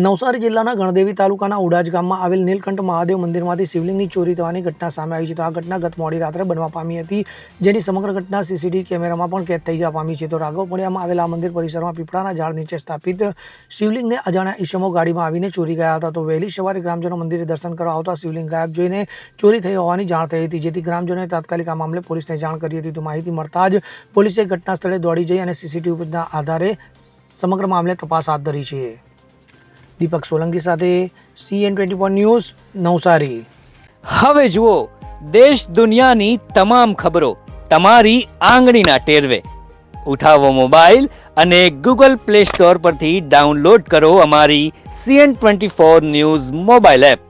નવસારી જિલ્લાના ગણદેવી તાલુકાના ઉડાજ ગામમાં આવેલ નીલકંઠ મહાદેવ મંદિરમાંથી શિવલિંગની ચોરી થવાની ઘટના સામે આવી છે. તો આ ઘટના ગત મોડી રાત્રે બનવા પામી હતી, જેની સમગ્ર ઘટના સીસીટીવી કેમેરામાં પણ કેદ થઈ જવા પામી છે. તો રાઘવપડિયામાં આવેલા મંદિર પરિસરમાં પીપળાના ઝાડ નીચે સ્થાપિત શિવલિંગને અજાણ્યા ઈસમો ગાડીમાં આવીને ચોરી ગયા હતા. તો વહેલી સવારે ગ્રામજનો મંદિરે દર્શન કરવા આવતા શિવલિંગ ગાયબ જોઈને ચોરી થઈ હોવાની જાણ થઈ હતી, જેથી ગ્રામજનોએ તાત્કાલિક આ મામલે પોલીસને જાણ કરી હતી. તો માહિતી મળતા જ પોલીસે ઘટના સ્થળે દોડી જઈ અને સીસીટીવીના આધારે સમગ્ર મામલે તપાસ હાથ ધરી છે. દીપક સોલંકી સાથે CN twenty four news Navsari. હવે જુઓ, દેશ દુનિયાની તમામ ખબરો તમારી આંગળીના ટેરવે. ઉઠાવો મોબાઈલ અને ગૂગલ પ્લે સ્ટોર પરથી ડાઉનલોડ કરો અમારી CN twenty four news mobile app.